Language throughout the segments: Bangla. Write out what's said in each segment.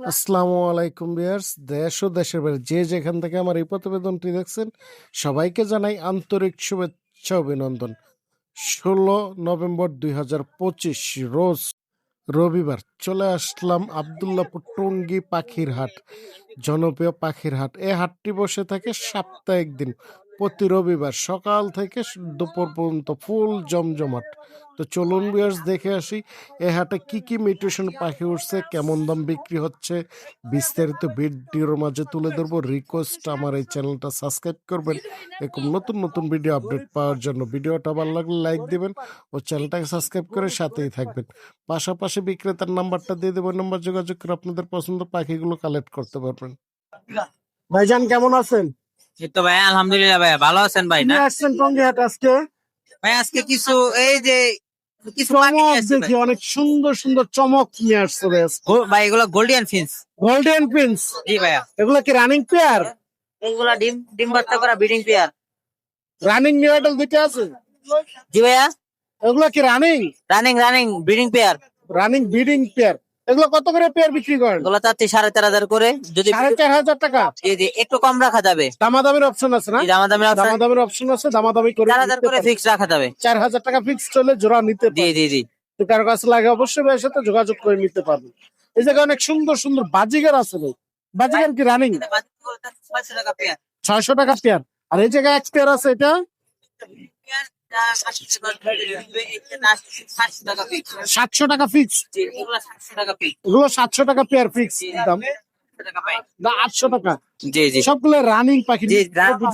আসসালামু আলাইকুম বিয়ার্স দেশ ও দেশের বাইরে যে যেখান থেকে আমার এই প্রতিবেদনটি দেখছেন, সবাইকে জানাই আন্তরিক শুভেচ্ছা অভিনন্দন। ষোলো নভেম্বর দুই হাজার পঁচিশ, রোজ রবিবার চলে আসলাম আবদুল্লাপুর টঙ্গী পাখির হাট, জনপ্রিয় পাখির হাট। এই হাটটি বসে থাকে সাপ্তাহিক দিন প্রতি রবিবার সকাল থেকে দুপুর পর্যন্ত ফুল জমজমাট। তো চলুন বিয়ার্স দেখে আসি, এ হাটে কি কি মিউটেশন পাখি উঠছে, কেমন দাম বিক্রি হচ্ছে? বিস্তারিত ভিডিওর মাঝে তুলে ধরবো। রিকোয়েস্ট আমার এই চ্যানেলটা সাবস্ক্রাইব করবেন। এরকম নতুন নতুন ভিডিও আপডেট পাওয়ার জন্য ভিডিওটা ভালো লাগলে লাইক দিবেন ও চ্যানেলটাকে সাবস্ক্রাইব করে সাথেই থাকবেন। পাশাপাশি বিক্রেতার নাম্বারটা দিয়ে দেবো। নাম্বার যোগাযোগ করে আপনাদের পছন্দ পাখিগুলো কালেক্ট করতে পারবেন। ভাইজান, কেমন আছেন? তো ভাই আলহামদুলিল্লাহ ভাই ভালো আছেন ভাই না? আসছেন টঙ্গি আজকে? ভাই আজকে কিছু এই যে কিছু দেখি অনেক সুন্দর সুন্দর চমক নিয়ে আসছে ভাই। গো- ভাই এগুলো গোল্ডিয়ান ফিন্স জি ভাইয়া। এগুলো কি রানিং পেয়ার এগুলা ডিম ডিম বাচ্চা করা ব্রিডিং পেয়ার রানিং নিউডল দুইটা আছে? জি ভাইয়া। এগুলো কি running running running breeding pair running breeding pair এগুলো কত করে পেয়ার বিক্রি করেন? এগুলো চাচ্ছি সাড়ে চার হাজার করে। যদি সাড়ে চার হাজার টাকা? জি জি একটু কম রাখা যাবে। দামাদামির অপশন আছে না? এই দামাদামি আছে দামাদামির অপশন আছে দামাদামি করে চার হাজার করে ফিক্স রাখা যাবে। চার হাজার টাকা ফিক্স হলে জোড়া নিতে জি জি জি। তো কারও কাছে লাগে অবশ্যই ভাইয়ের সাথে যোগাযোগ করে নিতে পারবে এই জায়গায় অনেক সুন্দর সুন্দর বাজিগার আছে ভাই। বাজিগার কি রানিং ছয়শো টাকা পেয়ার ছয়শো টাকা পেয়ার আর এই জায়গায় এক পেয়ার আছে এটা? সাতশো টাকা ফিক্স সাতশো টাকা ফিক্স এগুলো সাতশো টাকা পেয়ার ফিক্স দাম। টাকা পাই না আটশো টাকা। জি জি। সবগুলো রানিং পাখি।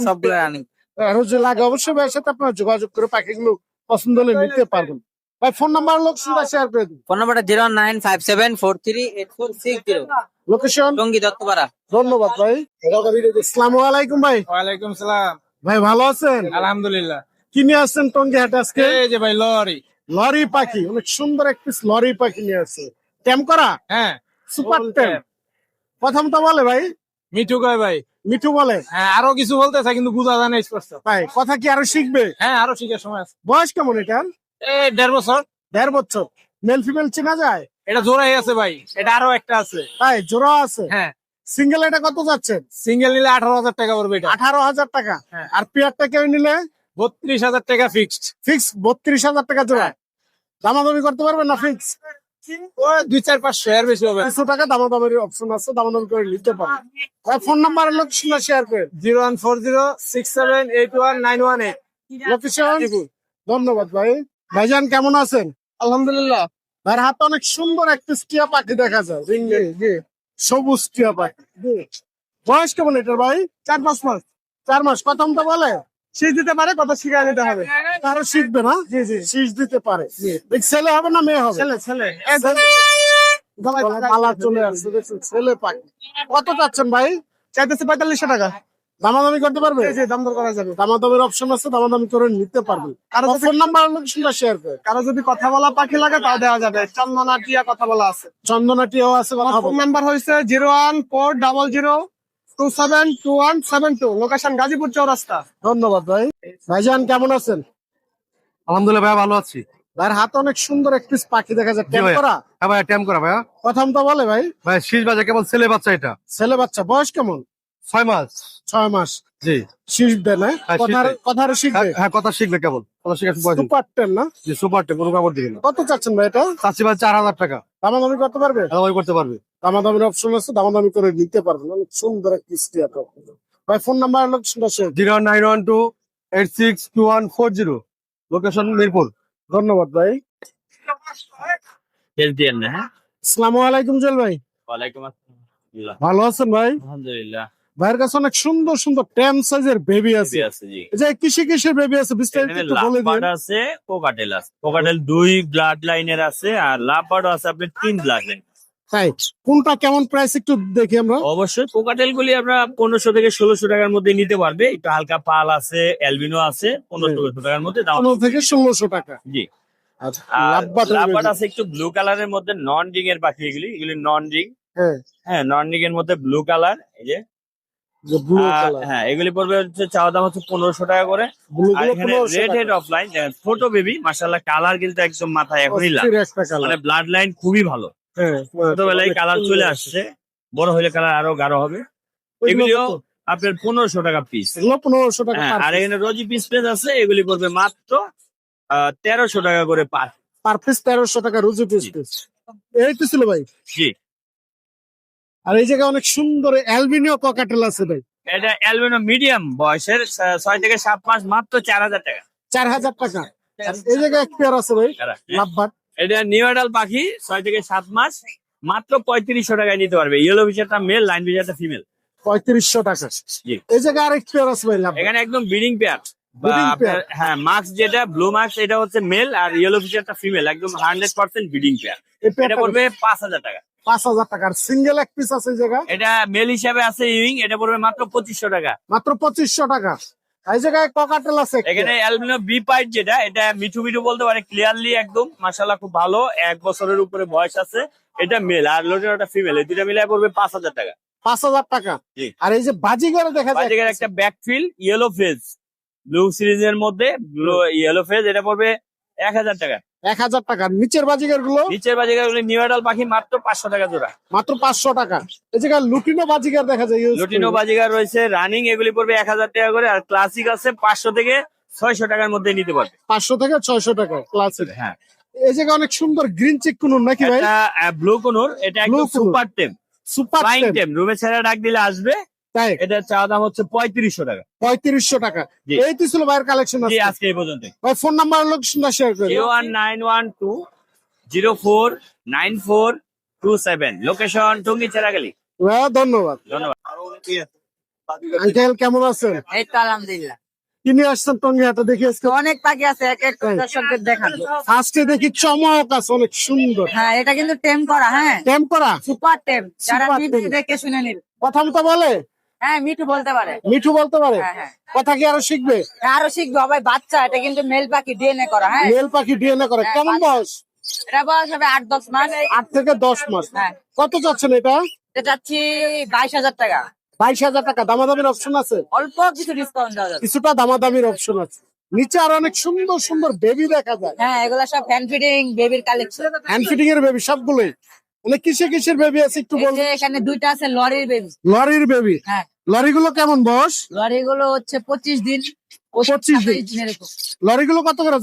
সবগুলো রানিং আরও লাগে। অবশ্যই ভাইয়ের সাথে আপনার যোগাযোগ করে পাখিগুলো পছন্দ হলে নিতে পারবেন। ভাই ফোন নাম্বার লোক শুনতে শেয়ার করে দিন। ফোন নাম্বারটা zero nine five seven four three eight four six zero location Tongi Dattapara. ধন্যবাদ ভাই। আসসালামু আলাইকুম ভাই। ওয়ালাইকুম সালাম। ভাই ভালো আছেন? আলহামদুলিল্লাহ। কি নিয়ে আসছেন টঙ্গি হাটে আজকে? এই যে ভাই লরি। লরি পাখি অনেক সুন্দর এক পিস লরি পাখি নিয়ে আসছে। ট্যাম করা? হ্যাঁ। Super tame. প্রথমটা বলে ভাই? মিঠু কয় ভাই? মিঠু বলে। হ্যাঁ আরও কিছু বলতেছে কিন্তু বুঝা যায় না স্পষ্ট। ভাই কথা কি আরও শিখবে? হ্যাঁ আরও শিখার সময় আছে। বয়স কেমন এটার এই দেড় বছর। দেড় বছর। মেল ফিমেল চেনা যায়? এটা জোড়াই আছে ভাই। এটা আরও একটা আছে। ভাই জোড়া আছে? হ্যাঁ। সিঙ্গেল এটা কত যাচ্ছেন? সিঙ্গেল নিলে আঠারো হাজার টাকা পড়বে এটা। আঠারো হাজার টাকা। হ্যাঁ। আর পেয়ারটা কেউ নিলে? বত্রিশ হাজার টাকা ফিক্সড ফিক্স বত্রিশ হাজার টাকা জোড়া। দামাদামি করতে পারবেন না ফিক্স ও দুই চার পাঁচশো এর বেশি হবে। কিছু টাকা দামাদামির অপশন আছে দামাদামি করে নিতে পারবেন। Phone number location share zero one four zero six seven eight one nine one eight. Location ধন্যবাদ ভাই। ভাইজান কেমন আছেন? আলহামদুলিল্লাহ। ভাইয়ের হাতে অনেক সুন্দর একটা টিয়া পাখি দেখা যায়। সবুজ টিয়া পাখি। বয়স কেমন এটার ভাই? চার পাঁচ মাস। চার মাস। প্রথম তো বলে? শীষ দিতে পারে শিখা নিতে হবে। তারও শিখবে না? জি জি। শীষ দিতে পারে। ছেলে হবে না মেয়ে হবে? ছেলে ছেলে। মালা চলে আসছে ছেলে পাখি কত চাচ্ছেন ভাই? চাইতেছে পঁয়তাল্লিশশো টাকা। দামাদামি করতে পারবে? করা যাবে। দামাদামির অপশন আছে দামাদামি করে নিতে পারবে। ফোন নাম্বার লোকেশনটা শেয়ার করে। কারও যদি কথা বলা পাখি লাগে তাও দেওয়া যাবে। চন্দনা টিয়া কথা বলা আছে। চন্দনা টিয়াও আছে কথা। নাম্বার হয়েছে zero one four double zero two seven two one seven two location Gazipur Chowrasta. ধন্যবাদ ভাই। ভাইজান কেমন আছেন? আলহামদুলিল্লাহ ভাইয়া ভালো আছি। ভাইয়ের হাতে অনেক সুন্দর একটি পাখি দেখা যায়। ভাইয়া। করা? হ্যাঁ ভাইয়া ট্যাম করা ভাইয়া। প্রথম তো বলে ভাই। ভাই শীষ বাজে কেবল ছেলে বাচ্চা এটা। ছেলে বাচ্চা বয়স কেমন? ছয় মাস। ছয় মাস। জি। দেয় না? হ্যাঁ, কথার। কথার শিখবে হ্যাঁ, হ্যাঁ কথা শিখবে কেবল। বয়স সুপার টেন না? জি সুপার টেম কোনো কাপড় দিবে না কত চাচ্ছেন ভাই এটা? চাচ্ছি ভাই চার হাজার টাকা। দামাদামি করতে পারবে? দামাদামি করতে পারবে। দামাদামির অপশন আছে দামাদামি করে নিতে পারবেন অনেক সুন্দর একটি ভাই ফোন নাম্বার লোকেশনটা share zero nine one two eight six two one four zero. Location Mirpur. ধন্যবাদ ভাই। হ্যাঁ? আসসালামু আলাইকুম জেল ভাই। ওয়ালাইকুম আসসালাম। ভালো আছেন ভাই? আলহামদুলিল্লাহ। ভাইয়ের কাছে অনেক সুন্দর সুন্দর টেন সাইজের বেবি আছে। যে কিসে কিসের বেবি আছে বিস্তারিত একটু বলে দিন আছে কোকাটেল আছে। কোকাটেল দুই ব্লাড লাইনের আছে আর লাভবার্ড আছে আপনার তিন ব্লাড লাইন তাই কোনটা কেমন প্রাইস একটু দেখি আমরা? অবশ্যই কোকাটেল গুলি আমরা পনেরোশো থেকে ষোলোশো টাকার মধ্যে নিতে পারবে। একটু হালকা পাল আছে অ্যালবিনো আছে পনেরো ষোলোশো টাকার মধ্যে দাম থেকে ষোলোশো টাকা। জি। লাভবার্ড আছে একটু ব্লু কালারের মধ্যে নন রিং এর পাখি এগুলি এগুলি নন রিং হ্যাঁ নন রিং এর মধ্যে ব্লু কালার এই যে হ্যাঁ এগুলি পড়বে হচ্ছে চাওয়া দাম হচ্ছে পনেরোশো টাকা করে। আর এখানে রেড হেড ছোট বেবি কালার কিন্তু একদম মাথায় এখনই মানে ব্লাড লাইন খুবই ভালো। হ্যাঁ ছোটবেলায় কালার চলে আসছে বড় হলে কালার আরও গাঢ় হবে। এগুলিও আপনার পনেরোশো টাকা পিস পনেরোশো টাকা হ্যাঁ আর এখানে রোজি পিস পেজ আছে এগুলি পড়বে মাত্র তেরোশো টাকা করে পার পার পিস তেরোশো টাকা রুজু পিস। পিস এই তো ছিল ভাই। জি। আর এই জায়গায় অনেক সুন্দর অ্যালবিনিও ককাটেল আছে ভাই। এটা অ্যালবেনো মিডিয়াম বয়সের ছয় থেকে সাত মাস মাত্র চার হাজার টাকা। চার হাজার টাকা। আর এই জায়গায় এক পেয়ার আছে ভাই হ্যাঁ। লাভবাট এটা নিউডাল পাখি ছয় থেকে সাত মাস মাত্র পঁয়ত্রিশশো টাকায় নিতে পারবে। ইয়েলো ফিচারটা মেল লাইন ফিচারটা ফিমেল পঁয়ত্রিশশো টাকা। জি। এই জায়গায় আরেক পেয়ার আছে ভাই এখানে একদম ব্রিডিং পেয়ার হ্যাঁ মার্কস যেটা ব্লু মার্কস এটা হচ্ছে মেল আর ইয়েলো ফিচারটা ফিমেল একদম হান্ড্রেড পার্সেন্ট ব্রিডিং পেয়ার এটা পড়বে পাঁচ হাজার টাকা। পাঁচ হাজার টাকার সিঙ্গেল এক পিস আছে এই জায়গায়। এটা মেল হিসাবে আছে ইউইং এটা পড়বে মাত্র পঁচিশশো টাকা। মাত্র পঁচিশশো টাকা। এই জায়গায় ককাটেল আছে। এখানে অ্যালবিনো বি পাইট যেটা এটা মিঠু মিঠু বলতে পারে ক্লিয়ারলি একদম। মাসাল্লাহ খুব ভালো। এক বছরের উপরে বয়স আছে। এটা মেল আর লোটেরটা ফিমেল এই দুটা মিলে পড়বে পাঁচ হাজার টাকা। পাঁচ হাজার টাকা। আর এই যে বাজিগরে দেখা যায় বাজিকার একটা ব্যাকফিল ইয়েলো ফেজ ব্লু সিরিজের মধ্যে ইয়েলো ফেজ এটা পড়বে এক হাজার টাকা। এক হাজার টাকা। নিচের বাজিগারগুলো? নিচের বাজিকারগুলো পাখি মাত্র পাঁচশো টাকা জোড়া। মাত্র পাঁচশো টাকা। লুটিনো বাজিগার দেখা যায় লুটিনো বাজিকার রয়েছে রানিং এগুলি পড়বে এক হাজার টাকা করে আর ক্লাসিক আছে পাঁচশো থেকে ছয়শো টাকার মধ্যে নিতে পারবে। পাঁচশো থেকে ছয়শো টাকা ক্লাসিক হ্যাঁ। এই জায়গায় অনেক সুন্দর গ্রিন চেক কোন নাকি ভাই? ব্লু কোনোর এটা একদম সুপার টেম সুপার টেম রুমে ছেড়ে ডাক দিলে আসবে তাই? এটা চাওয়া দাম হচ্ছে পঁয়ত্রিশশো টাকা। পঁয়ত্রিশশো টাকা। জি। এই তো ছিল ভাইয়ের কালেকশন আজকে। এই পর্যন্ত ভাই ফোন নাম্বার লোকেশনটা শেয়ার করে one nine one two zero four nine four two seven location Tongi Cheragali ধন্যবাদ। ধন্যবাদ। আঙ্কেল কেমন আছেন? এই তো আলহামদুলিল্লাহ। কি নিয়ে আসছেন টঙ্গি হাটে দেখি আজকে। অনেক পাখি আছে এক। দেখান ফার্স্টে দেখি চমক আছে অনেক সুন্দর। হ্যাঁ এটা কিন্তু টেম করা হ্যাঁ। টেম করা? সুপার টেম। যারা। দেখে শুনে নিল কথা মতো বলে? হ্যাঁ মিঠু বলতে পারে। মিঠু বলতে পারে? হ্যাঁ হ্যাঁ। কথা কি আরও শিখবে? আরও শিখবে ভাই বাচ্চা এটা কিন্তু মেল পাখি ডিএনএ করা হ্যাঁ। মেল পাখি ডিএনএ করে হ্যাঁ, কেমন। বয়স? এটা বয়স হবে আট দশ মাস। আট থেকে দশ মাস। হ্যাঁ। কত চাচ্ছেন এটা? এটা চাচ্ছি বাইশ হাজার টাকা। বাইশ হাজার টাকা দামাদামির অপশন আছে? অল্প কিছু ডিসকাউন্ট দেওয়া যাবে। কিছুটা দামাদামির অপশন আছে। নিচে আর অনেক সুন্দর সুন্দর বেবি দেখা যায়। হ্যাঁ এগুলা সব ফ্যান ফিডিং বেবির কালেকশন হ্যান্ড ফিটিং এর বেবি সবগুলোই। মানে কিসে কিসের বেবি আছে একটু এখানে দুইটা আছে লরির বেবি লরির বেবি হ্যাঁ। লরিগুলো কেমন হচ্ছে পঁচিশ দিন। পঁচিশ দিন। দিন লরিগুলো কত করে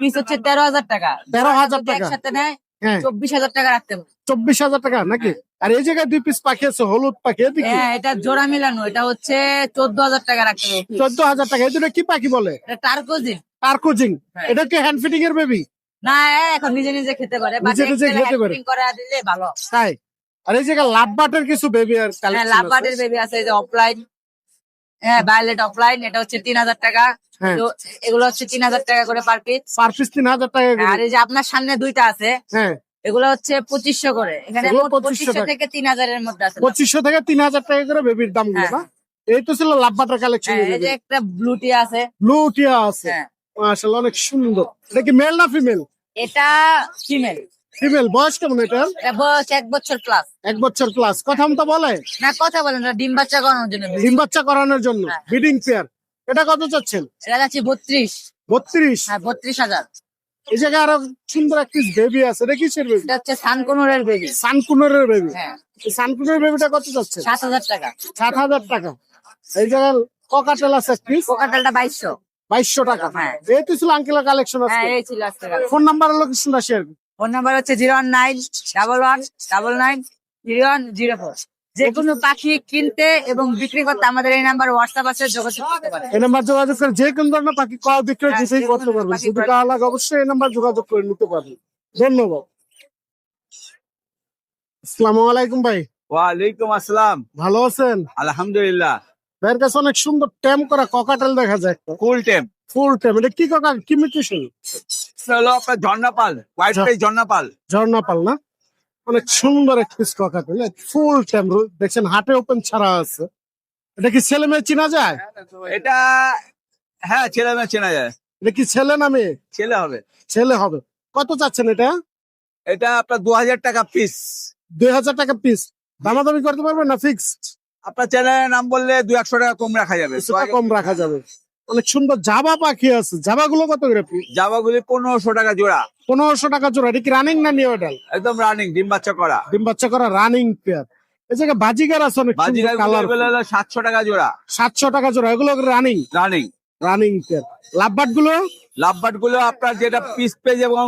পিস হচ্ছে তেরো হাজার টাকা। 13,000 যদি টাকা। একসাথে নেয় হ্যাঁ। চব্বিশ হাজার টাকা রাখতে পারবে। চব্বিশ হাজার টাকা নাকি? আর এই জায়গায় দুই পিস পাখি আছে হলুদ পাখি হ্যাঁ এটা জোড়া মিলানো এটা হচ্ছে চোদ্দ হাজার টাকা রাখতে হবে চোদ্দ হাজার টাকা এই দুটো কি পাখি বলে? এটা টার্কোজিন। টার্কোজিং হ্যাঁ। এটা কি হ্যান্ড ফিটিং এর বেবি না এখন নিজে নিজে খেতে পারে। নিজে নিজে খেতে পারে। করে দিলে ভালো। তাই? আর এই জায়গায় লাভ কিছু বেবি আর হ্যাঁ বেবি আছে এই যে অফলাইন হ্যাঁ ভায়োলেট অফলাইন এটা হচ্ছে তিন হাজার টাকা। হ্যাঁ। তো এগুলো হচ্ছে তিন হাজার টাকা করে পার পিস পার পিস তিন হাজার টাকা আর এই যে আপনার সামনে দুইটা আছে হ্যাঁ। এগুলো হচ্ছে পঁচিশশো করে। এখানে এগুলো মোট 2500 পঁচিশশো থেকে তিন হাজারের মধ্যে আছে। পঁচিশশো থেকে তিন হাজার টাকা করে বেবির দামগুলো। না? এই তো ছিল লাভ বাটার কালেকশন এই যে একটা ব্লুটি আছে। ব্লু টিয়া আছে। মাশাআল্লাহ অনেক সুন্দর। এটা কি মেল না ফিমেল এটা ফিমেল ফিমেল বয়স কেমন এটার এটা বয়স এক বছর প্লাস এক বছর প্লাস কথা মতো বলে? না কথা বলেন না ডিম বাচ্চা করানোর জন্য ডিম বাচ্চা করানোর জন্য। হ্যাঁ। ব্রিডিং পেয়ার এটা কত চাচ্ছেন? এটা যাচ্ছে বত্রিশ। বত্রিশ? হ্যাঁ বত্রিশ হাজার। এই জায়গায় আরও সুন্দর একটি বেবি আছে। এটা কিসের বেবি এটা হচ্ছে সানকোনোরের বেবি সানকুনের বেবি হ্যাঁ। সানকুনের বেবিটা কত যাচ্ছে সাত হাজার টাকা। সাত হাজার টাকা। এই জায়গায় ককাটেল আছে পিস কোকাটালটা বাইশশো। বাইশশো টাকা। হ্যাঁ। এই ছিল আঙ্কেলের কালেকশন আছে হ্যাঁ এই ছিল আজকে ফোন নাম্বার লোকেশনটা শেয়ার ফোন নাম্বার হচ্ছে zero one nine double one double nine zero one zero four যে কোনো পাখি কিনতে এবং বিক্রি করতে আমাদের এই নাম্বার হোয়াটসঅ্যাপ আছে যোগাযোগ করতে পারে এই নাম্বার যোগাযোগ করে যে কোনো ধরনের পাখি ক্রয় বিক্রয় হ্যাঁ, করতে পারবেন। পাখি যদি লাগে অবশ্যই এই নাম্বার যোগাযোগ করে নিতে পারবেন। ধন্যবাদ। আসসালামু আলাইকুম ভাই। ওয়ালাইকুম আসসালাম। ভালো আছেন? আলহামদুলিল্লাহ। ভাইয়ের কাছে অনেক সুন্দর ট্যাম করা ককাটেল দেখা যায়। ফুল টেম ফুল ট্যাম এটা কি কাকা কি মিউটেশন হলো আপনার ঝর্ণাপাল হোয়াইট ফেস ঝর্ণাপাল। ঝর্ণা পাল না? অনেক সুন্দর এক পিস ককাটেল ফুল ট্যাম দেখছেন হাটে ওপেন ছাড়া আছে। এটা কি ছেলে মেয়ে চেনা যায়? এটা হ্যাঁ ছেলে মেয়ে চেনা যায়। এটা কি ছেলে না মেয়ে? ছেলে হবে। ছেলে হবে। কত চাচ্ছেন এটা? এটা আপনার দু হাজার টাকা পিস দুই হাজার টাকা পিস দামাদামি করতে পারবেন না ফিক্সড আপনার চ্যানেলের নাম বললে দু একশো টাকা কম রাখা যাবে। কিছুটা কম রাখা যাবে। অনেক সুন্দর জাবা পাখি আছে। জাবা গুলো কত করে জামাগুলি পনেরোশো টাকা জোড়া। পনেরোশো টাকা জোড়া। এটা কি রানিং না নিউ অর্ডার একদম রানিং ডিম বাচ্চা করা। ডিম বাচ্চা করা রানিং পেয়ার এই জায়গায় বাজিগার আছে অনেক বাজিগার কালার সাতশো টাকা জোড়া। সাতশো টাকা জোড়া। এগুলো রানিং রানিং রানিং পেয়ার লাভবাটগুলো লাভবাটগুলো আপনার যেটা পিস পেজ এবং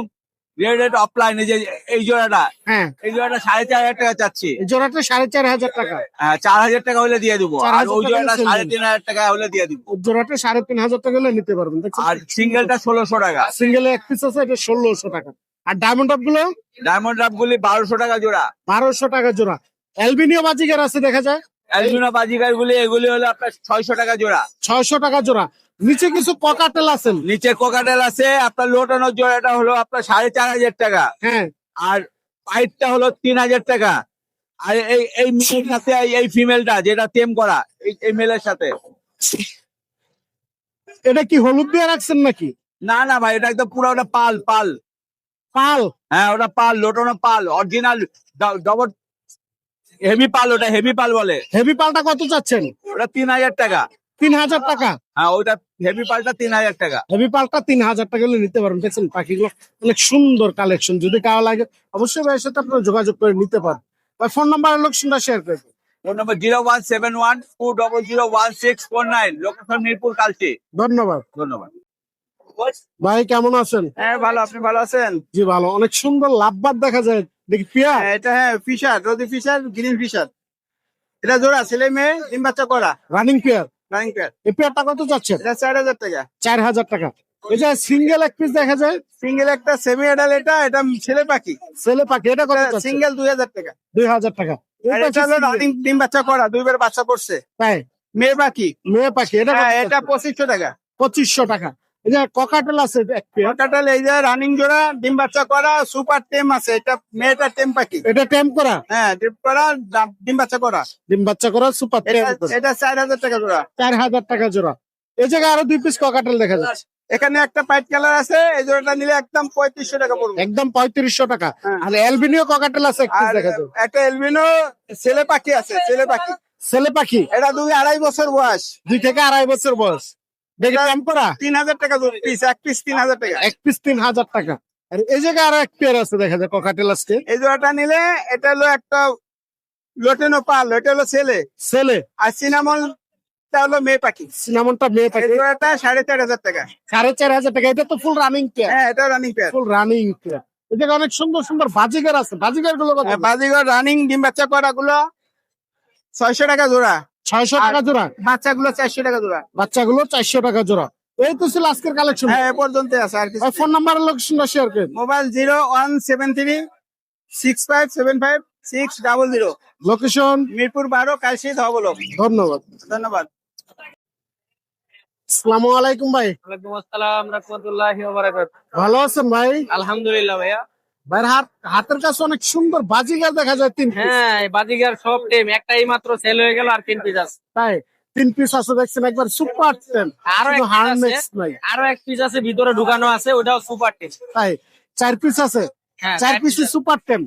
রেড অফলাইন এই যে এই জোড়াটা। হ্যাঁ। এই জোড়াটা সাড়ে চার হাজার টাকা চাচ্ছি। জোড়াটা সাড়ে চার হাজার টাকা। হ্যাঁ, চার হাজার টাকা হলে দিয়ে দিবো। আর ওই জোড়াটা সাড়ে তিন হাজার টাকা হলে দিয়ে দিব। জোড়াটা সাড়ে তিন হাজার টাকা হলে নিতে পারবেন আর সিঙ্গেলটা ষোলোশো টাকা। সিঙ্গেল এক পিস আছে এটা ষোলোশো টাকা। আর ডায়মন্ডগুলো? ডায়মন্ড গুলি বারোশো টাকা জোড়া। বারোশো টাকা জোড়া। অ্যালবিনিও বাজিগার আছে দেখা যায়? অ্যালজুনা বাজিকার গুলি এগুলি হলো আপনার ছয়শো টাকা জোড়া। ছয়শো টাকা জোড়া। নিচে কিছু পকাটেল আছেন নিচে কোকাটেল আছে আপনার লোটানোর জোড়াটা হলো আপনার সাড়ে চার হাজার টাকা। হ্যাঁ। আর পাইপটা হলো তিন হাজার টাকা। আর এই এই মেয়ের সাথে এই- ফিমেলটা যেটা টেম করা এই এই মেলের সাথে। এটা কি হলুদ দিয়ে রাখছেন নাকি? না না ভাই এটা একদম পুরো ওটা পাল পাল। পাল? হ্যাঁ ওটা pearl lutino pearl original double heavy pearl ওটা হেভি পাল বলে। হেভি পালটা কত চাচ্ছেন? ওটা তিন হাজার টাকা। তিন হাজার টাকা? হ্যাঁ ওটা হেভি পালটা তিন হাজার টাকা। হেভি পালটা তিন হাজার টাকা হলে নিতে পারেন দেখছেন পাখিগুলো অনেক সুন্দর কালেকশন যদি কারও লাগে অবশ্যই ভাইয়ের সাথে আপনারা যোগাযোগ করে নিতে পারেন। ভাই ফোন নাম্বার লোকেশনটা শেয়ার করে phone number zero one seven one two double zero one six four nine location Mirpur Kalshi. ধন্যবাদ। ধন্যবাদ। ভাই কেমন আছেন? হ্যাঁ ভালো। আপনি ভালো আছেন? জি ভালো। অনেক সুন্দর লাভবাদ দেখা যায়। দেখি হ্যাঁ, এটা হ্যাঁ ফিশার রদি ফিশার গ্রিন ফিশার এটা জোড়া ছেলে মেয়ে ডিম বাচ্চা করা। রানিং পেয়ার রানিং পেয়ার এই পেয়ারটা কত চাচ্ছেন এটা চার হাজার টাকা। চার হাজার টাকা। সিঙ্গেল এক পিস দেখা যায়? সিঙ্গেল একটা সেমি এটা এটা ছেলে পাখি। ছেলে পাখি এটা কত সিঙ্গেল দুই হাজার টাকা। দুই হাজার টাকা। এটা এটা হলো রানিং ডিম বাচ্চা করা দুইবার বাচ্চা করছে। তাই? মেয়ে পাখি। মেয়ে পাখি এটা হ্যাঁ এটা পঁচিশশো টাকা। পঁচিশশো টাকা। ককাটেল আছে এক পেয়ার কাটাল এই যে রানিং জোড়া ডিম বাচ্চা করা সুপার টেম আছে। এটা মেয়েটা টেম পাখি। এটা টেম করা? হ্যাঁ ডিম করা ডিম বাচ্চা করা। ডিম বাচ্চা করা সুপার টেম এটা চার হাজার টাকা জোড়া। চার হাজার টাকা জোড়া। এই জায়গায় আরও দুই পিস ককাটেল দেখা যাচ্ছে। এখানে একটা পাইট কালার আছে এই জোড়াটা নিলে একদম পঁয়ত্রিশশো টাকা পড়বে। একদম পঁয়ত্রিশশো টাকা। হ্যাঁ। আর অ্যালবিনিও ককাটেল আছে একটা এলবিনো ছেলে পাখি আছে ছেলে পাখি। ছেলে পাখি? এটা দুই আড়াই বছর বয়স। দুই থেকে আড়াই বছর বয়স। তিন হাজার টাকা পিস এক পিস তিন হাজার টাকা। এক পিস তিন হাজার টাকা। আর এই জায়গায় আরও এক পেয়ার আছে দেখা যায় ককাটেল আজকে এই জোড়াটা নিলে এটা হলো একটা লোটেনো পাল এটা হলো ছেলে। ছেলে। আর হলো মেয়ে পাখি। সিনামনটা মেয়ে পাখি। জোড়াটা সাড়ে চার হাজার টাকা। সাড়ে চার হাজার টাকা। এটা তো ফুল রানিং পেয়ার হ্যাঁ এটা running pair full running pair অনেক সুন্দর সুন্দর বাজিগার আছে। বাজিগারগুলো? বাজিগর রানিং ডিম বাচ্চা করা গুলো ছয়শো টাকা জোড়া। ছয়শো টাকা জোড়া। বাচ্চাগুলো চারশো টাকা জোড়া। বাচ্চাগুলো চারশো টাকা জোড়া। এই তো ছিল আজকের কালেকশন হ্যাঁ এ পর্যন্ত আছে আর কিছু ফোন নাম্বার লোকেশনটা শেয়ার করে mobile zero one seven three six five seven five six double zero. Location Mirpur বারো কালশি ধবলক ধন্যবাদ। ধন্যবাদ। আসসালামু আলাইকুম ভাই। ওয়ালাইকুম আসসালাম রহমতুল্লাহি ওয়া বারাকাতুহু। ভালো আছেন ভাই? আলহামদুলিল্লাহ ভাইয়া। ভাইয়ের হাত হাতের কাছে অনেক সুন্দর বাজিগার দেখা যায় তিন হ্যাঁ বাজিগার সব টিম একটাই মাত্র সেল হয়ে গেল আর তিন পিস আছে। তাই তিন পিস আছে দেখছেন একবার সুপার আরও এক হার্নেক্স নাই। আরও এক পিস আছে ভিতরে ঢুকানো আছে ওটাও সুপার টিম তাই চার পিস আছে। হ্যাঁ চার পিস সুপার টেন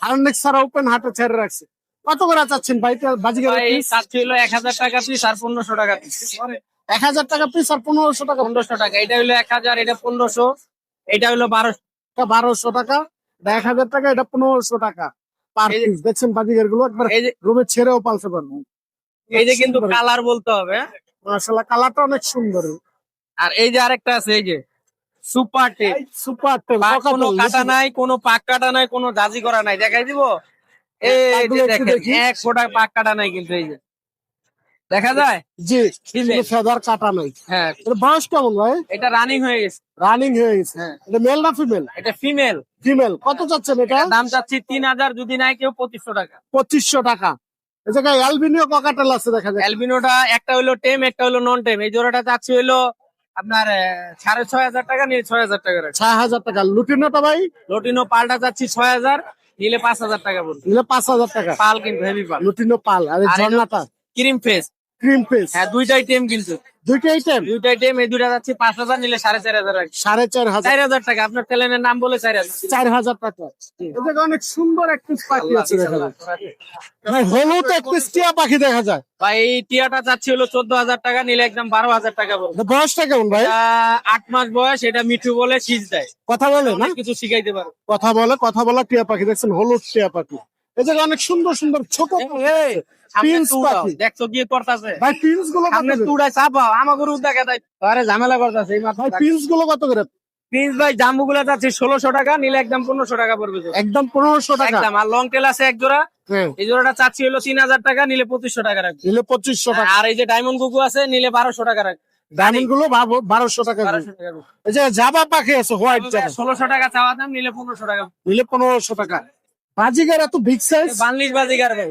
হার্নেক্স ছাড়া ওপেন হাটে ছেড়ে রাখছে। কত করে চাচ্ছেন ভাই বাজিগার হলো এক হাজার টাকা পিস আর পনেরোশো টাকা পিস এক হাজার টাকা পিস আর পনেরোশো টাকা পনেরোশো টাকা এটা হলো এক হাজার এটা পনেরোশো এটা হলো বারোশো। বারোশো টাকা। এটা এক হাজার টাকা এটা পনেরোশো টাকা পার পিস দেখছেন বাজিগারগুলো একবার রুমে ছেড়েও পালতে পারবেন এই যে কিন্তু কালার বলতে হবে মাসাল্লাহ কালারটা অনেক সুন্দর। আর এই যে আরেকটা আছে এই যে সুপার টিম সুপার টেন কোনো কাটা নাই কোনো পাক কাটা নাই কোনো জাজি করা নাই। দেখাই দিব? এই যে দেখেন দেখি। এক ফোটা পাক কাটা নাই কিন্তু এই যে। দেখা যায়? জি ফেদার কাটা নাই। হ্যাঁ। বয়স কেমন ভাই? এটা রানিং হয়ে গেছে। রানিং হয়ে গেছে। হ্যাঁ। এটা মেল না ফিমেল এটা ফিমেল ফিমেল কত চাচ্ছেন এটা? দাম চাচ্ছি তিন হাজার যদি নাই কেউ পঁচিশশো টাকা। পঁচিশশো টাকা। এই জায়গায় অ্যালবিনিও ককাটেল আছে দেখা যায় অ্যালবিনোটা একটা হলো টেম একটা হলো নন টেম এই জোড়াটা চাচ্ছি হলো আপনার সাড়ে ছয় হাজার টাকা নিয়ে ছয় হাজার টাকা ছয় হাজার টাকা। লুটিনোটা ভাই? লটিনো পালটা চাচ্ছি ছয় হাজার নিলে পাঁচ হাজার টাকা নিলে পাঁচ হাজার টাকা। পাল কিন্তু হেভি পাল। লুটিনো পাল। আর এই আর এই ঝর্ণাটা ক্রিম ফেস ক্রিম পেস হ্যাঁ দুইটাই টেম কিন্তু। দুইটা আইটেম দুইটা টেম এই দুইটা যাচ্ছে পাঁচ হাজার নিলে সাড়ে চার হাজার সাড়ে চার হাজার। চার হাজার টাকা আপনার চ্যানেলের নাম বলে চার হাজার। চার হাজার টাকা। এটা অনেক সুন্দর একটি পাখি আছে দেখা যায়। ভাই হলুদ একটি টিয়া পাখি দেখা যায়। ভাই টিয়াটা চাচ্ছি হলো চোদ্দ হাজার টাকা নিলে একদম বারো হাজার টাকা এটা বয়সটা কেমন ভাই? আট মাস বয়স এটা মিঠু বলে সিজ দেয়। কথা বলে না? কিছু শিখাইতে পারো। কথা বলে কথা বলা টিয়া পাখি। দেখছেন হলুদ টিয়া পাখি। এই জায়গায় অনেক সুন্দর সুন্দর ছোট দেখছ কি করতেছে ভাই পিন্সগুলো? চাপাও। আমার গরু দেখা দেয় আরে ঝামেলা করতেছে এই মাত্র পিন্সগুলো কত করে? প্রিন্স ভাই জাম্বু গুলা যাচ্ছে ষোলোশো টাকা নিলে একদম পনেরোশো টাকা পড়বে একদম পনেরোশো টাকা। আর লং টেল আছে এক জোড়া। হ্যাঁ। এই জোড়াটা চাচ্ছি হলো তিন হাজার টাকা নিলে পঁচিশশো টাকা রাখবে। নিলে পঁচিশশো টাকা। আর এই যে ডায়মন্ড কুকু আছে নিলে বারোশো টাকা রাখবে। ডায়মন্ডগুলো বারোশো টাকা। এই যে জাবা পাখি আছে হোয়াইট ষোলোশো টাকা চাওয়া দাম নিলে পনেরোশো টাকা। নিলে পনেরোশো টাকা। বাজিগার এত বিগ সাইজ বাংলিশ বাজিগার ভাই।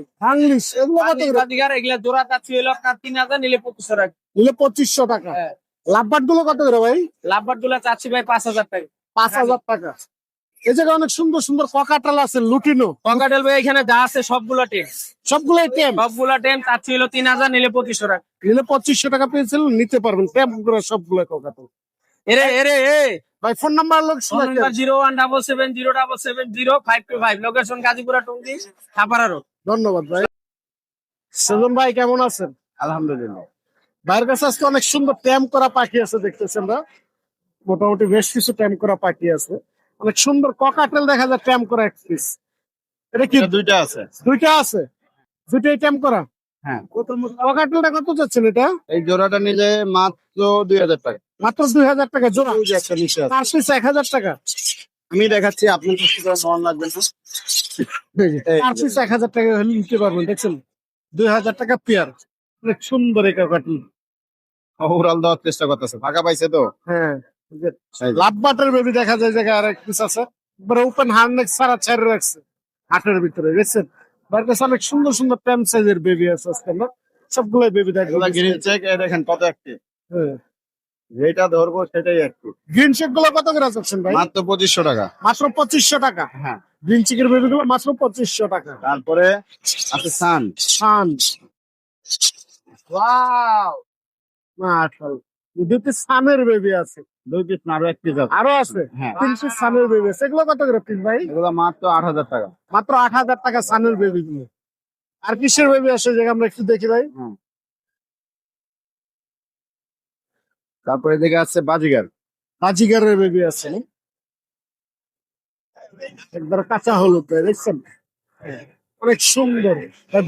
এগুলো বাংলিশ বাজিগার এগুলা জোড়া চাচ্ছি হলো আপনার তিন হাজার নিলে পঁচিশশো টাকা। নিলে পঁচিশশো টাকা। হ্যাঁ। লাভবাটগুলো কত করে ভাই? লাভবারগুলা চাচ্ছি ভাই পাঁচ হাজার টাকা। পাঁচ হাজার টাকা। এই জায়গায় অনেক সুন্দর সুন্দর ককাটাল আছে লুটিনো। পঙ্কাটেল ভাই এখানে যা আছে সবগুলা টেম। সবগুলো টেম? সবগুলা টেম চাচ্ছি হলো তিন হাজার নিলে পঁচিশশো টাকা। নিলে পঁচিশশো টাকা পেয়েছিল নিতে পারবেন। সবগুলো ককাটাল। এরে এরে এ! ভাই ফোন নাম্বার লোক zero one double seven zero double seven zero five two five location Gazipura Tongi Chhapara road ধন্যবাদ ভাই। সেজন ভাই কেমন আছেন? আলহামদুলিল্লাহ। ভাইয়ের কাছে আজকে অনেক সুন্দর ট্যাম করা পাখি আছে দেখতেছেন না মোটামুটি বেশ কিছু ট্যাম করা পাখি আছে। অনেক সুন্দর ককাটেল দেখা যায় ট্যাম করা এক পিস এটা কি? দুইটা আছে। দুইটা আছে? দুইটাই ট্যাম করা? হ্যাঁ। ককাটেলটা কত যাচ্ছেন এটা? এই জোড়াটা নিলে মাত্র দুই হাজার টাকা। মাত্র দুই হাজার টাকা জোড়া। পিস এক হাজার টাকা। আমি দেখাচ্ছি আপনার মন লাগবে না। পিস এক হাজার টাকা হলে নিতে পারবেন দেখছেন? দুই হাজার টাকা পেয়ার। অনেক সুন্দর এই ককাটেল ওরাল দেওয়ার চেষ্টা করতেছে। ফাঁকা পাইছে তো? হ্যাঁ বেবি দেখা যায় জায়গায় আর এক পিস আছে। এবার ওপেন হার্নেক সারা ছেড়ে রাখছে হাটের ভিতরে দেখছেন? বাড়ির কাছে অনেক সুন্দর সুন্দর প্যাম সাইজের বেবি আছে আজকে বেবি এই দেখেন কত একটি। যেটা ধরবো সেটাই একটু গ্রিন চেকগুলো কত করে যাচ্ছেন ভাই? মাত্র পঁচিশশো টাকা। মাত্র পঁচিশশো টাকা? হ্যাঁ। গ্রিন চিকের বেবি গুলো মাত্র পঁচিশশো টাকা। তারপরে আছে সান শান ওয়াও মাশাআল্লাহ। দুটি সানের বেবি আছে। দুই পিস আরও এক পিস আছে। আরও আছে? হ্যাঁ। তিন পিস সানের বেবি আছে। এগুলো কত করে পিস ভাই? এগুলো মাত্র আট হাজার টাকা। মাত্র আট হাজার টাকা সানের বেবি আর কিসের বেবি আছে? যে আমরা একটু দেখি ভাই। তারপরে এদিকে আছে বাজিগার। বাজিগারের বেবি আছে একবার কাঁচা হলুদ দেখছেন? অনেক সুন্দর।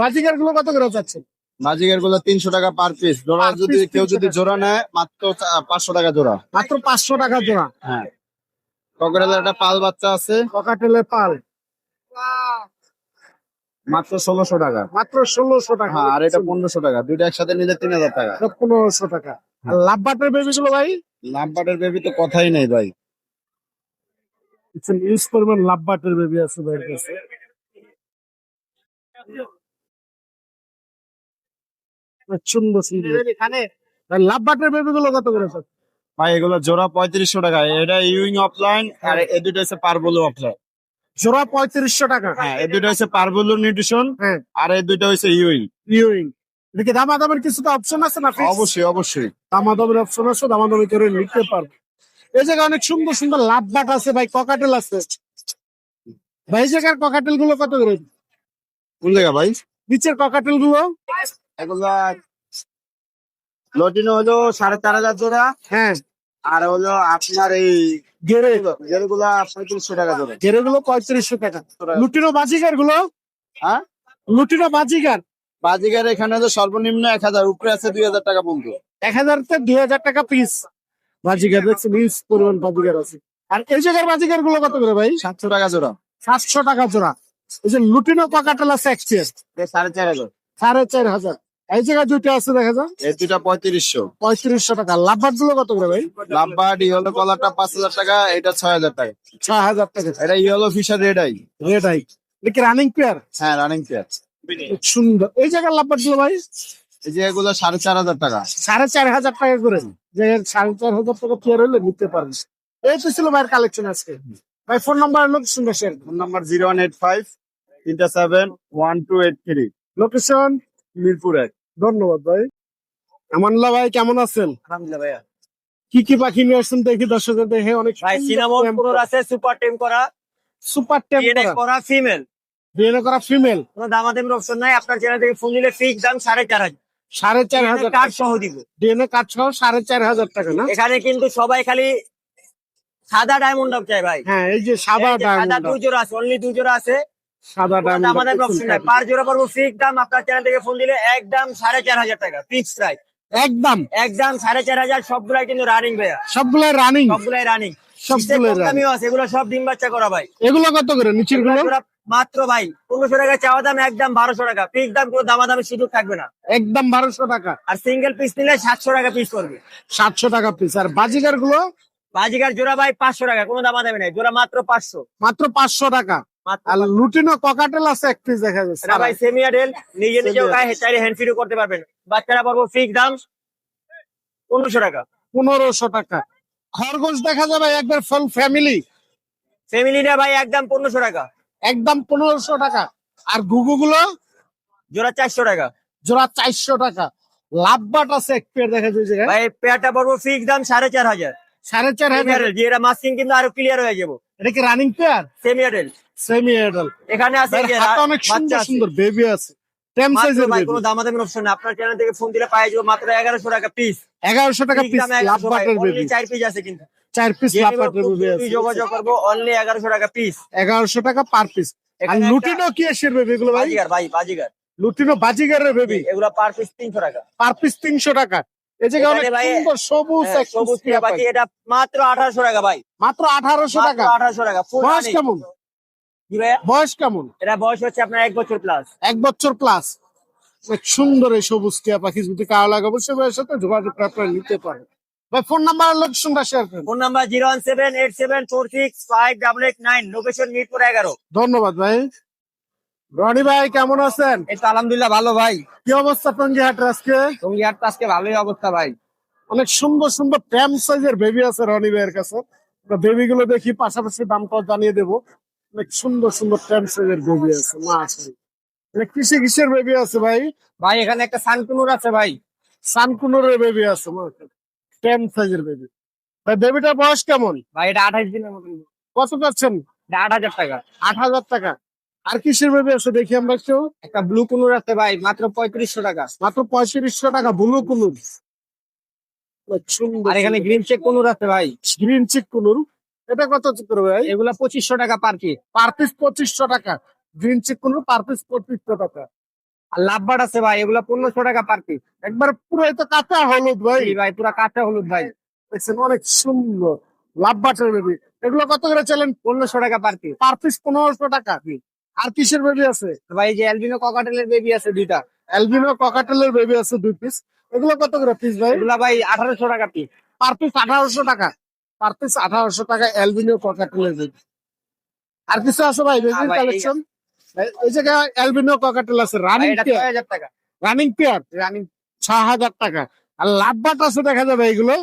বাজিগারগুলো কত করে যাচ্ছে বাজিগারগুলো তিনশো টাকা পার পিস জোড়া যদি কেউ যদি জোড়া নেয় মাত্র পাঁচশো টাকা জোড়া। মাত্র পাঁচশো টাকা জোড়া। হ্যাঁ। ককরেলের একটা পাল বাচ্চা আছে। ককাটেলের পাল। মাত্র ষোলোশো টাকা। মাত্র ষোলোশো টাকা। হ্যাঁ আর এটা পনেরোশো টাকা। দুইটা একসাথে নিলে তিন হাজার টাকা। পনেরোশো টাকা। আর লাভ বাটের বেবি গুলো ভাই? লাভবাটের বেবি তো কথাই নেই ভাই। ইউজ করবেন লাভ বাটের বেবি আছে ভাইয়ের কাছে সুন্দর সুন্দর ভাই লাভ বাটের বেবি গুলো কত করে যাচ্ছে? ভাই এগুলো জোড়া পঁয়ত্রিশশো টাকা। এটা ইউইং অফলাইন আর এ দুটো হচ্ছে পারবুলু অফলাইন জোড়া পঁয়ত্রিশশো টাকা। হ্যাঁ এই দুটো হচ্ছে পারবুলু নিউট্রিশন হ্যাঁ। আর এই দুটো হচ্ছে ইউইং ভিউইং এদিকে দামাদামের কিছু তো অপশন আছে না? অবশ্যই অবশ্যই। দামাদামের অপশন আছে দামাদামি করে নিতে পারবে। এই জায়গায় অনেক সুন্দর সুন্দর লাভ বাট আছে ভাই ককাটেল আছে। ভাই এই জায়গার ককাটেলগুলো কত করে? কোন জায়গা ভাই? নিচের ককাটেলগুলো লটিনো হলো সাড়ে চার হাজার জোড়া। হ্যাঁ। আর হলো আপনার এই গেরে। যেগুলা পঁয়ত্রিশশো টাকা জোড়া। গেরে গুলো পঁয়ত্রিশশো টাকা। লুটিনো বাজিকারগুলো হ্যাঁ? লুটিনো বাজিকার বাজিগার এখানে তো সর্বনিম্ন এক হাজার উপরে আছে দুই হাজার টাকা পর্যন্ত এক হাজার থেকে দুই হাজার টাকা পিস বাজিকার দেখছেন ইউজ পরিমাণ বাজিকার আছে। আর এই জায়গার বাজিকারগুলো কত করে ভাই? সাতশো টাকা জোড়া। সাতশো টাকা জোড়া। এই যে লুটিনো ককাটেল আছে সাড়ে চার হাজার। সাড়ে চার হাজার। এই জায়গায় দুইটা আছে দেখা যায় এই দুটা পঁয়ত্রিশশো। পঁয়ত্রিশশো টাকা। লাভবারগুলো কত করে ভাই? লাভবার্ড ইয়েলো কলারটা পাঁচ হাজার টাকা এটা ছয় হাজার টাকা। ছয় হাজার টাকা। এটা yellow Fischer red eye red eye running pair হ্যাঁ রানিং পেয়ার সুন্দর। এই জায়গার লাভবারগুলো ভাই? এই যে এগুলো সাড়ে চার হাজার টাকা। সাড়ে চার হাজার টাকা করে। সাড়ে চার হাজার টাকা পেয়ার হলে নিতে পারেন এই তো ছিল ভাইয়ের কালেকশন আজকে। ভাই phone number location share phone number zero one eight five তিনটা seven one two eight three location Mirpur এক। ধন্যবাদ ভাই। আমানুল্লাহ ভাই কেমন আছেন? আলহামদুলিল্লাহ ভাইয়া। কি কি পাখি নিয়ে আসছেন দেখি দর্শকদের দেখে অনেক ভাই সিনামন আছে সুপার টেম করা। সুপার টেম্প করা। ফিমেল বিয়ে করা ফিমেল কোনো দামাদামির অপশন নাই। আপনার চ্যানেল থেকে ফোন দিলে ফিক্স দাম সাড়ে চার হাজার। সাড়ে চার হাজার কার্ড সহ দিব। ডিএনএ কার্ড সহ সাড়ে চার হাজার টাকা না? এখানে কিন্তু সবাই খালি সাদা ডায়মন্ড চাই ভাই। হ্যাঁ এই যে সাদা ডায়মন্ড দুই জোড়া আছে অনলি দুই জোড়া আছে। সাদা ডায়মন্ড অপশন নাই। পার জোড়া পড়ব ফিক্স দাম আপনার চ্যানেল থেকে ফোন দিলে একদম সাড়ে চার হাজার টাকা ফিক্স প্রাইস একদম? একদম সাড়ে চার হাজার সবগুলাই কিন্তু রানিং ভাইয়া। সবগুলাই রানিং সবগুলাই রানিং সবগুলাই আছে এগুলো সব ডিম বাচ্চা করা ভাই। এগুলো কত করে নিচেরগুলো মাত্র ভাই পনেরোশো টাকা চাওয়া দাম একদম বারোশো টাকা। ফিক্স দাম কোনো দামাদামির সুযোগ থাকবে না। একদম বারোশো টাকা। আর সিঙ্গেল পিস নিলে সাতশো টাকা পিস করবে। সাতশো টাকা পিস আর বাজিকারগুলো? বাজিকার জোড়া ভাই পাঁচশো টাকা কোনো দামাদামি নাই। জোড়া মাত্র পাঁচশো। মাত্র পাঁচশো টাকা। মাত্র আর লুটিনো ককাটেল আছে এক পিস দেখা যাচ্ছে। এটা ভাই সেমি আডেল নিজে নিজেও গায়ে চাইলে হ্যান্ড ফিডও করতে পারবেন। বাচ্চারা ফিক্স দাম পনেরোশো টাকা। পনেরোশো টাকা। খরগোশ দেখা যাবে একবার ফুল ফ্যামিলি ফ্যামিলিটা ভাই একদম পনেরোশো টাকা। একদম পনেরোশো টাকা। আর গুগু গুলো জোড়া চারশো টাকা। জোড়া চারশো টাকা। লাভ বাট আছে এক পেয়ার দেখা ভাই পেয়ারটা পড়ব ফিক্স দাম সাড়ে চার হাজার। সাড়ে চার হাজার? এটা মাস্কিং কিন্তু আরও ক্লিয়ার হয়ে যাব। এটা কি running pair semi adult semi adult এখানে আছে অনেক সুন্দর সুন্দর বেবি আছে। টেম সাইজের বেবি কোনো দামাদামির অপশন না আপনার চ্যানেল থেকে ফোন দিলে পাই যাব মাত্র এগারোশো টাকা পিস এগারোশো টাকা পিস বেবি চার পিস আছে কিন্তু। চার পিস যে খুব বেবি আছে। যোগাযোগ করব অনলি এগারোশো টাকা পিস এগারোশো টাকা পার পিস আর লুটিনো কি এসের বেবি এগুলো ভাই? বাজিগার ভাই বাজিগার। লুটিনো বাজিগারের বেবি এগুলো পার পিস তিনশো টাকা। পার পিস তিনশো টাকা। এই অনেক সুন্দর সবুজ হ্যাঁ, এক সবুজ পাখি। এটা মাত্র আঠারোশো টাকা ভাই। মাত্র আঠারোশো টাকা। আঠারোশো টাকা বয়স কেমন? বয়স কেমন? এটা বয়স হচ্ছে আপনার এক বছর প্লাস এক বছর প্লাস সুন্দর এই সবুজ টিয়া পাখি যদি কারও লাগে অবশ্যই সাথে যোগাযোগ আপনারা নিতে পারেন। ভাই ফোন নাম্বার লোকেশনটা শেয়ার করেন। Phone number zero one seven eight seven four six five double eight nine location Mirpur এগারো। ধন্যবাদ ভাই। রনি ভাই কেমন আছেন? এই তো আলহামদুলিল্লাহ ভালো ভাই। কি অবস্থা আজকে? ভালোই অবস্থা ভাই। অনেক সুন্দর সুন্দর সাইজের বেবি আছে রনি ভাইয়ের কাছে। বেবি গুলো দেখি পাশাপাশি দামটাও জানিয়ে দেবো। অনেক সুন্দর সুন্দর প্যাম সাইজের বেবি আছে মা আছে কিসে কিসের বেবি আছে ভাই? ভাই এখানে একটা সানকুনুর আছে ভাই। সানকুনোরের বেবি আছে মা প্যাম সাইজের বেবি ভাই বেবিটার বয়স কেমন? ভাই এটা আঠাশ দিনের মতন কত পাচ্ছেন আট হাজার টাকা। আট হাজার টাকা। আর কিসের বেবি আছে দেখি আমরা একটু? একটা ব্লু কুনুর আছে ভাই মাত্র পঁয়ত্রিশশো টাকা। মাত্র পঁয়ত্রিশশো টাকা বুলু কুনুর। আর এখানে গ্রিন চেক কুনুর আছে ভাই। Green cheek conure. এটা কত করে ভাই? এগুলা পঁচিশশো টাকা পার পিস পার পিস পঁচিশশো টাকা। Green cheek conure per piece পঁচিশশো টাকা। আর লাভবার আছে ভাই এগুলা পনেরোশো টাকা পার পিস একবার পুরো এটা কাঁচা হলুদ ভাই। ভাই পুরা কাঁচা হলুদ ভাই। দেখছেন অনেক সুন্দর। লাভ বাটার বেবি এগুলো কত করে চলেন? পনেরোশো টাকা পার পিস পার পিস পনেরোশো টাকা। আর কিসের বেবি আছে? ভাই যে অ্যালবিনো ককাটেলের বেবি আছে দুইটা। অ্যালবিনো ককাটেলের বেবি আছে দুই পিস এগুলো কত করে পিস ভাই? এগুলা ভাই আঠারোশো টাকা পিস পার পিস আঠারোশো টাকা। পার পিস আঠারোশো টাকা অ্যালবিনো ককাটেলের বেবি আর কিছু আছে ভাই বেবির হ্যাঁ কালেকশন এই জায়গায় অ্যালবিনো ককাটেল আছে রানিং পেয়ার টাকা। রানিং পেয়ার রানিং ছ হাজার টাকা। আর লাভবাট আছে দেখা যাবে এগুলো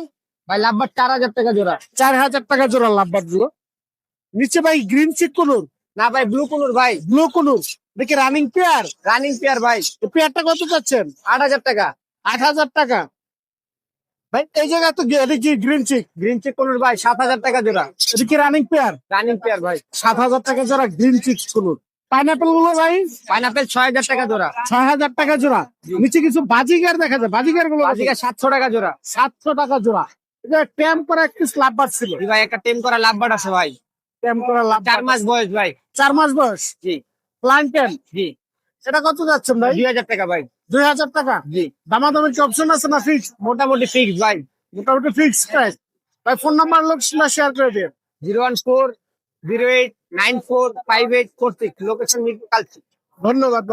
ভাই লাভবার চার হাজার টাকা জোড়া। চার হাজার টাকা জোড়া লাভবাটগুলো নিচে ভাই গ্রিন চিক কুনুর। না ভাই ব্লু কুনুর ভাই। Blue conure. দেখি রানিং পেয়ার রানিং পেয়ার ভাই। পেয়ারটা কত চাচ্ছেন? আট হাজার টাকা। আট হাজার টাকা। ভাই এই জায়গায় তো green cheek green cheek conure ভাই সাত হাজার টাকা জোড়া। এটা কি রানিং পেয়ার রানিং পেয়ার ভাই। সাত হাজার টাকা জোড়া গ্রিন চিক কুনুর। পাইনাপেলগুলো ভাই? পাইনাপেল ছয় হাজার টাকা জোড়া। ছয় হাজার টাকা জোড়া। নিচে কিছু বাজিগার দেখা যায় বাজিগারগুলো সাতশো টাকা জোড়া। সাতশো টাকা জোড়া। এটা ট্যাম্প করা একটি স্ল্যাবার ছিল। ভাই একটা টেম করা লাভবার আছে ভাই। ট্যাম্প করা লাভ চার মাস বয়স ভাই। চার মাস বয়স? জি। প্লান্টেন জি। এটা কত যাচ্ছেন ভাই? দুই হাজার টাকা ভাই। দুই হাজার টাকা? জি। কি অপশন আছে না ফিক্স মোটামুটি ফিক্স ভাই। মোটামুটি ফিক্স প্রাইস ভাই ফোন নাম্বার লোকেশনটা শেয়ার করে দিন zero one four zero eight nine four five eight four six. Location Mirpur Kalshi. ধন্যবাদ